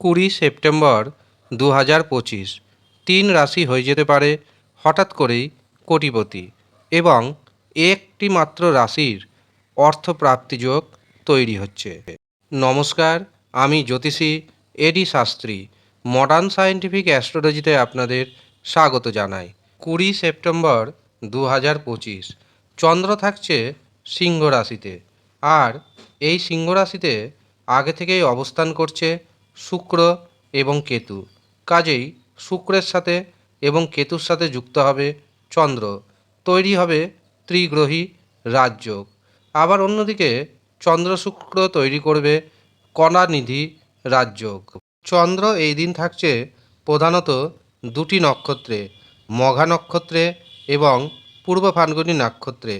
কুড়ি সেপ্টেম্বর দু হাজার পঁচিশ, তিন রাশি হয়ে যেতে পারে, হঠাৎ করেই কোটিপতি এবং একটি মাত্র রাশির অর্থপ্রাপ্তি যোগ তৈরি হচ্ছে। নমস্কার, আমি জ্যোতিষী এডি শাস্ত্রী, মডার্ন সায়েন্টিফিক অ্যাস্ট্রোলজিতে আপনাদের স্বাগত জানাই। কুড়ি সেপ্টেম্বর দু হাজার পঁচিশ, চন্দ্র থাকছে সিংহ রাশিতে, আর এই সিংহ রাশিতে আগে থেকেই অবস্থান করছে শুক্র এবং কেতু। কাজেই শুক্রের সাথে এবং কেতুর সাথে যুক্ত হবে চন্দ্র। তৈরি হবে ত্রিগ্রহী রাজযোগ। আবার অন্যদিকে চন্দ্র শুক্র তৈরি করবে কণানিধি রাজযোগ। চন্দ্র এই দিন থাকছে প্রধানত দুটি নক্ষত্রে, মঘা নক্ষত্রে এবং পূর্ব ফাল্গুনী নক্ষত্রে।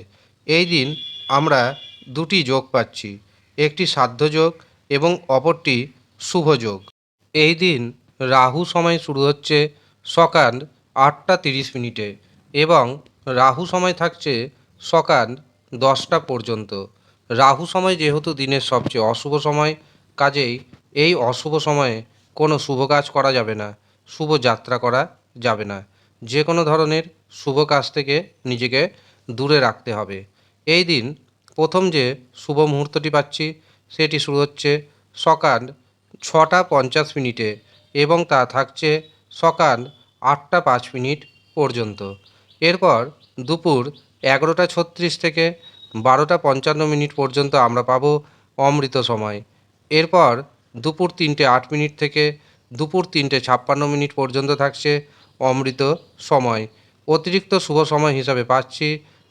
এই দিন আমরা দুটি যোগ পাচ্ছি, একটি সাধ্য যোগ এবং অপরটি শুভ যোগ এই দিন রাহু সময় শুরু হচ্ছে সকাল আটটা তিরিশ মিনিটে এবং রাহু সময় থাকছে সকাল দশটা পর্যন্ত। রাহু সময় যেহেতু দিনের সবচেয়ে অশুভ সময়, কাজেই এই অশুভ সময়ে কোনো শুভ কাজ করা যাবে না, শুভ যাত্রা করা যাবে না। যে কোনো ধরনের শুভ কাজ থেকে নিজেকে দূরে রাখতে হবে। এই দিন প্রথম যে শুভ মুহূর্তটি পাচ্ছি, সেটি শুরু হচ্ছে সকাল ছটা পঞ্চাশ মিনিটে এবং তা থাকছে সকাল আটটা পাঁচ মিনিট পর্যন্ত। এরপর দুপুর এগারোটা ছত্রিশ থেকে বারোটা পঞ্চান্ন মিনিট পর্যন্ত আমরা পাবো অমৃত সময়। এরপর দুপুর তিনটে আট মিনিট থেকে দুপুর তিনটে ছাপ্পান্ন মিনিট পর্যন্ত থাকছে অমৃত সময়। অতিরিক্ত শুভ সময় হিসাবে পাচ্ছি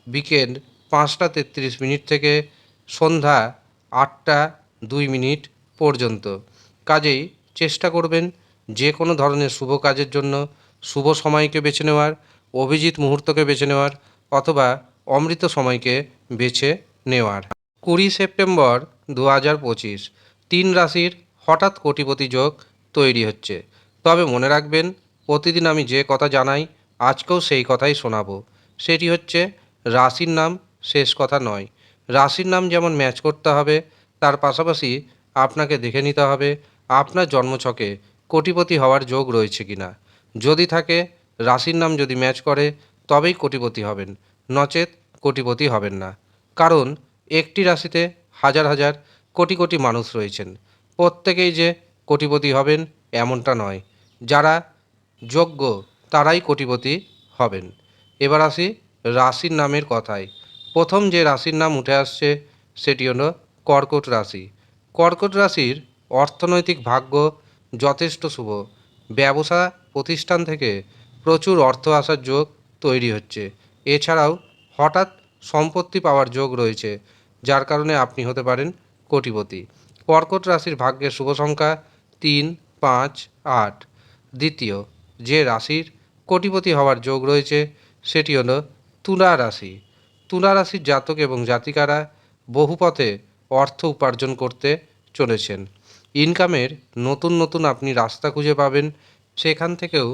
বিকেল পাঁচটা তেত্রিশ মিনিট থেকে সন্ধ্যা আটটা দুই মিনিট পর্যন্ত। কাজেই চেষ্টা করবেন যে কোনো ধরনের শুভ কাজের জন্য শুভ সময়কে বেছে নেওয়ার, অভিজিৎ মুহূর্তকে বেছে নেওয়ার অথবা অমৃত সময়কে বেছে নেওয়ার। কুড়ি সেপ্টেম্বর দু হাজার পঁচিশ, তিন রাশির হঠাৎ কোটিপতি যোগ তৈরি হচ্ছে। তবে মনে রাখবেন, প্রতিদিন আমি যে কথা জানাই, আজকেও সেই কথাই শোনাবো। সেটি হচ্ছে, রাশির নাম শেষ কথা নয়। রাশির নাম যেমন ম্যাচ করতে হবে, তার পাশাপাশি আপনাকে দেখে নিতে হবে আপনার জন্মছকে কোটিপতি হওয়ার যোগ রয়েছে কিনা যদি থাকে, রাশির নাম যদি ম্যাচ করে, তবেই কোটিপতি হবেন। নচেত কোটিপতি হবেন না। কারণ, একটি রাশিতে হাজার হাজার কোটি কোটি মানুষ রয়েছেন। প্রত্যেকেই যে কোটিপতি হবেন, এমনটা নয়। যারা যোগ্য, তারাই কোটিপতি হবেন। এবার আসি রাশির নামের কথায়। প্রথম যে রাশির নাম উঠে আসছে, সেটি হলো কর্কট রাশি। কর্কট রাশির অর্থনৈতিক ভাগ্য যথেষ্ট শুভ। ব্যবসা প্রতিষ্ঠান থেকে প্রচুর অর্থ আসার যোগ তৈরি হচ্ছে। এছাড়াও হঠাৎ সম্পত্তি পাওয়ার যোগ রয়েছে, যার কারণে আপনি হতে পারেন কোটিপতি। কর্কট রাশির ভাগ্যের শুভ সংখ্যা তিন, পাঁচ, আট। দ্বিতীয়, যে রাশির কোটিপতি হওয়ার যোগ রয়েছে, সেটি হলো তুলা রাশি। তুলা রাশির জাতক এবং জাতিকারা বহু পথে অর্থ উপার্জন করতে চলেছেন। ইনকামের নতুন নতুন আপনি রাস্তা খুঁজে পাবেন, সেখান থেকেও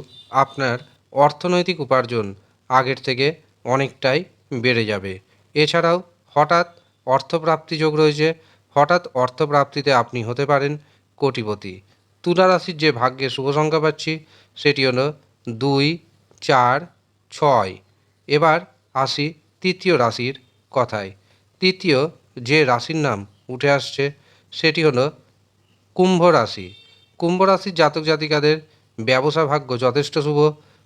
আপনার অর্থনৈতিক উপার্জন আগের থেকে অনেকটাই বেড়ে যাবে। এছাড়াও হঠাৎ অর্থপ্রাপ্তি যোগ রয়েছে, হঠাৎ অর্থপ্রাপ্তিতে আপনি হতে পারেন কোটিপতি। তুলা রাশির যে ভাগ্যে শুভ সংখ্যা পাচ্ছি, সেটি হলো দুই, চার, ছয়। এবার আসি তৃতীয় রাশির কথায়। তৃতীয় যে রাশির নাম উঠে আসছে, সেটি হলো কুম্ভ রাশি। কুম্ভ রাশির জাতক জাতিকাদের ব্যবসা ভাগ্য যথেষ্ট শুভ।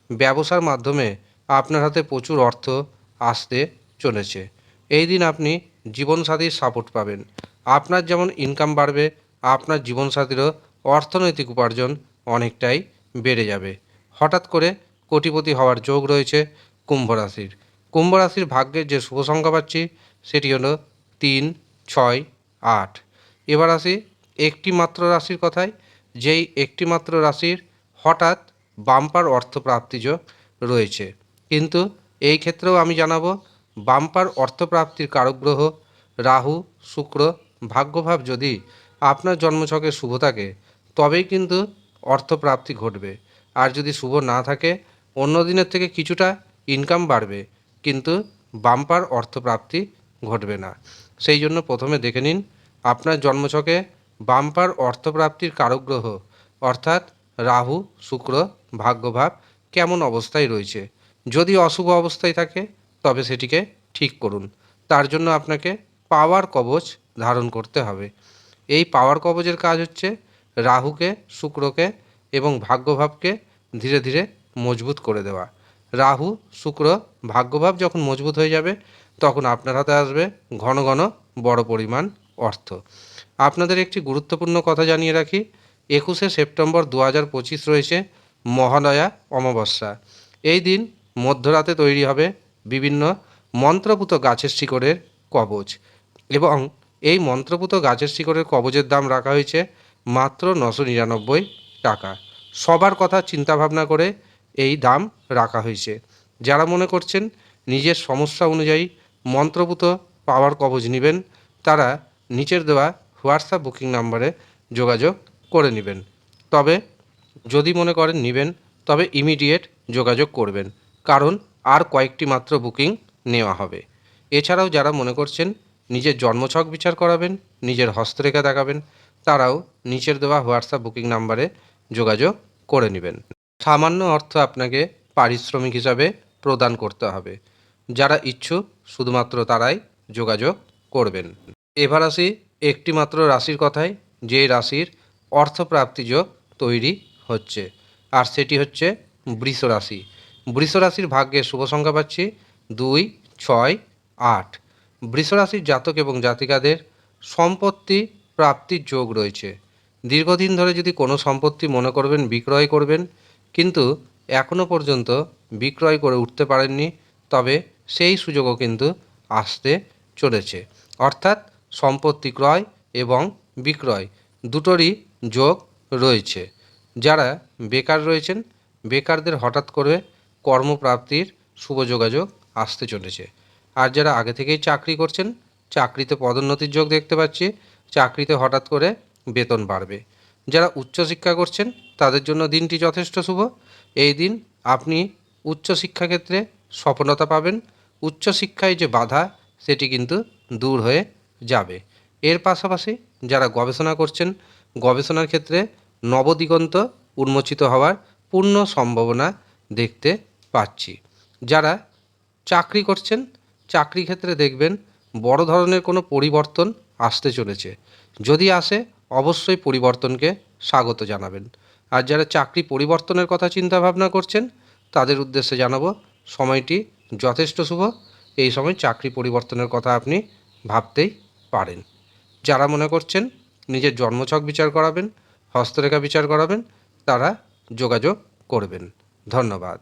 ব্যবসার মাধ্যমে আপনার হাতে প্রচুর অর্থ আসতে চলেছে। এই দিন আপনি জীবনসাথীর সাপোর্ট পাবেন। আপনার যেমন ইনকাম বাড়বে, আপনার জীবনসাথীরও অর্থনৈতিক উপার্জন অনেকটাই বেড়ে যাবে। হঠাৎ করে কোটিপতি হওয়ার যোগ রয়েছে কুম্ভ রাশির। কুম্ভ রাশির ভাগ্যের যে শুভ সংখ্যা পাচ্ছি, সেটি হলো তিন, ছয়, আট। এবার আসি একটি মাত্র রাশির কথায় যেই একটি মাত্র রাশির হঠাৎ বাম্পার অর্থপ্রাপ্তি যোগ রয়েছে। কিন্তু এই ক্ষেত্রেও আমি জানাব, বাম্পার অর্থপ্রাপ্তির কারক গ্রহ রাহু, শুক্র, ভাগ্যভাব যদি আপনার জন্মছকে শুভ থাকে, তবেই কিন্তু অর্থপ্রাপ্তি ঘটবে। আর যদি শুভ না থাকে, অন্য দিনের থেকে কিছুটা ইনকাম বাড়বে, কিন্তু বাম্পার অর্থপ্রাপ্তি ঘটবে না। সেই জন্য প্রথমে দেখে নিন, আপনার জন্মছকে বাম্পার অর্থপ্রাপ্তির কারক গ্রহ অর্থাৎ রাহু, শুক্র, ভাগ্যভাব কেমন অবস্থায় রয়েছে? যদি অশুভ অবস্থায় থাকে, তবে সেটিকে ঠিক করুন। তার জন্য আপনাকে পাওয়ার কবচ ধারণ করতে হবে। এই পাওয়ার কবচের কাজ হচ্ছে রাহুকে, শুক্রকে এবং ভাগ্যভাবকে ধীরে ধীরে মজবুত করে দেওয়া। রাহু, শুক্র, ভাগ্যভাব যখন মজবুত হয়ে যাবে, তখন আপনার হাতে আসবে ঘন ঘন বড় পরিমাণ অর্থ। আপনাদের একটি গুরুত্বপূর্ণ কথা জানিয়ে রাখি, একুশে সেপ্টেম্বর দু হাজার পঁচিশ রয়েছে মহালয়া অমাবস্যা। এই দিন মধ্যরাতে তৈরি হবে বিভিন্ন মন্ত্রপুত গাছের শিকড়ের কবচ এবং এই মন্ত্রপুত গাছের শিকড়ের কবচের দাম রাখা হয়েছে মাত্র নশো নিরানব্বই টাকা। সবার কথা চিন্তাভাবনা করে এই দাম রাখা হয়েছে। যারা মনে করছেন নিজের সমস্যা অনুযায়ী মন্ত্রপুত পাওয়ার কবচ নেবেন, তারা নিচের দেওয়া হোয়াটসঅ্যাপ বুকিং নাম্বারে যোগাযোগ করে নেবেন। তবে যদি মনে করেন নেবেন, তবে ইমিডিয়েট যোগাযোগ করবেন, কারণ আর কয়েকটি মাত্র বুকিং নেওয়া হবে। এছাড়াও যারা মনে করছেন নিজের জন্মছক বিচার করাবেন, নিজের হস্তরেখা দেখাবেন, তারাও নিচের দেওয়া হোয়াটসঅ্যাপ বুকিং নাম্বারে যোগাযোগ করে নেবেন। সামান্য অর্থ আপনাকে পারিশ্রমিক হিসাবে প্রদান করতে হবে। যারা ইচ্ছুক, শুধুমাত্র তারাই যোগাযোগ করবেন। এবার আসি একটি মাত্র রাশির কথায় যে রাশির অর্থপ্রাপ্তি যোগ তৈরি হচ্ছে। আর সেটি হচ্ছে বৃষ রাশি। বৃষ রাশির ভাগ্যে শুভ সংখ্যা পাচ্ছি দুই, ছয়, আট। বৃষ রাশির জাতক এবং জাতিকাদের সম্পত্তি প্রাপ্তির যোগ রয়েছে। দীর্ঘদিন ধরে যদি কোনো সম্পত্তি মনে করবেন, বিক্রয় করবেন, কিন্তু এখনও পর্যন্ত বিক্রয় করে উঠতে পারেননি, তবে সেই সুযোগও কিন্তু আসতে চলেছে। অর্থাৎ সম্পত্তি ক্রয় এবং বিক্রয় দুটোরই যোগ রয়েছে। যারা বেকার রয়েছেন, বেকারদের হঠাৎ করে কর্মপ্রাপ্তির শুভ যোগাযোগ আসতে চলেছে। আর যারা আগে থেকেই চাকরি করছেন, চাকরিতে পদোন্নতির যোগ দেখতে পাচ্ছি, চাকরিতে হঠাৎ করে বেতন বাড়বে। যারা উচ্চশিক্ষা করছেন, তাদের জন্য দিনটি যথেষ্ট শুভ। এই দিন আপনি উচ্চশিক্ষা ক্ষেত্রে সফলতা পাবেন। উচ্চশিক্ষায় যে বাধা, সেটি কিন্তু দূর হয়ে যাবে। এর পাশাপাশি যারা গবেষণা করছেন, গবেষণার ক্ষেত্রে নবদিগন্ত উন্মোচিত হওয়ার পূর্ণ সম্ভাবনা দেখতে পাচ্ছি। যারা চাকরি করছেন, চাকরি ক্ষেত্রে দেখবেন বড় ধরনের কোনো পরিবর্তন আসতে চলেছে। যদি আসে, অবশ্যই পরিবর্তনকে স্বাগত জানাবেন। আর যারা চাকরি পরিবর্তনের কথা চিন্তা ভাবনা করছেন, তাদের উদ্দেশ্যে জানাব, সময়টি যথেষ্ট শুভ। এই সময় চাকরি পরিবর্তনের কথা আপনি ভাবতেই পারেন। যারা মনে করছেন নিজের জন্মছক বিচার করাবেন, হস্তরেখা বিচার করাবেন, তারা যোগাযোগ করবেন। ধন্যবাদ।